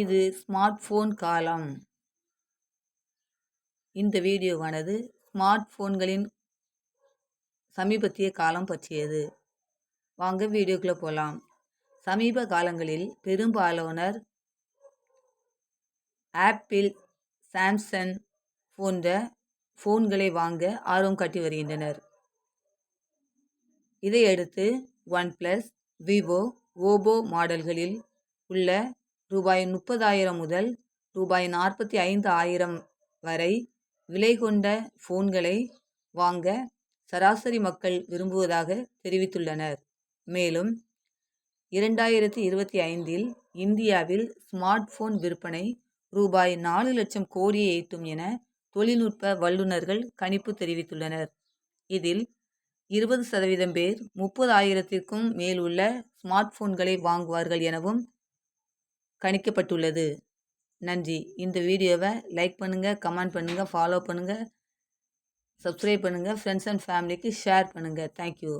இது smart phone காலம். இந்த வீடியோவானது ஸ்மார்ட் ஃபோன்களின் சமீபத்திய காலம் பற்றியது. வாங்க வீடியோக்குள்ளே போகலாம் சமீப காலங்களில் பெரும்பாலானோர் ஆப்பிள் சாம்சங் போன்ற ஃபோன்களை வாங்க ஆர்வம் காட்டி வருகின்றனர். இதையடுத்து ஒன் ப்ளஸ் விவோ ஓபோ மாடல்களில் உள்ள ரூபாய் முப்பதாயிரம் முதல் ரூபாய் நாற்பத்தி ஐந்து ஆயிரம் வரை விலை கொண்ட ஃபோன்களை வாங்க சராசரி மக்கள் விரும்புவதாக தெரிவித்துள்ளனர். மேலும் இரண்டாயிரத்தி இருபத்தி ஐந்தில் இந்தியாவில் ஸ்மார்ட் ஃபோன் விற்பனை ரூபாய் நாலு லட்சம் கோடியை எட்டும் என தொழில்நுட்ப வல்லுநர்கள் கணிப்பு தெரிவித்துள்ளனர். இதில் இருபது சதவீதம் பேர் முப்பதாயிரத்திற்கும் மேல் உள்ள ஸ்மார்ட் ஃபோன்களை வாங்குவார்கள் எனவும் கணிக்கப்பட்டுள்ளது. நன்றி. இந்த வீடியோவை லைக் பண்ணுங்கள் கமெண்ட் பண்ணுங்கள் ஃபாலோ பண்ணுங்கள் சப்ஸ்கிரைப் பண்ணுங்கள் ஃப்ரெண்ட்ஸ் அண்ட் ஃபேமிலிக்கு ஷேர் பண்ணுங்கள் தேங்க்யூ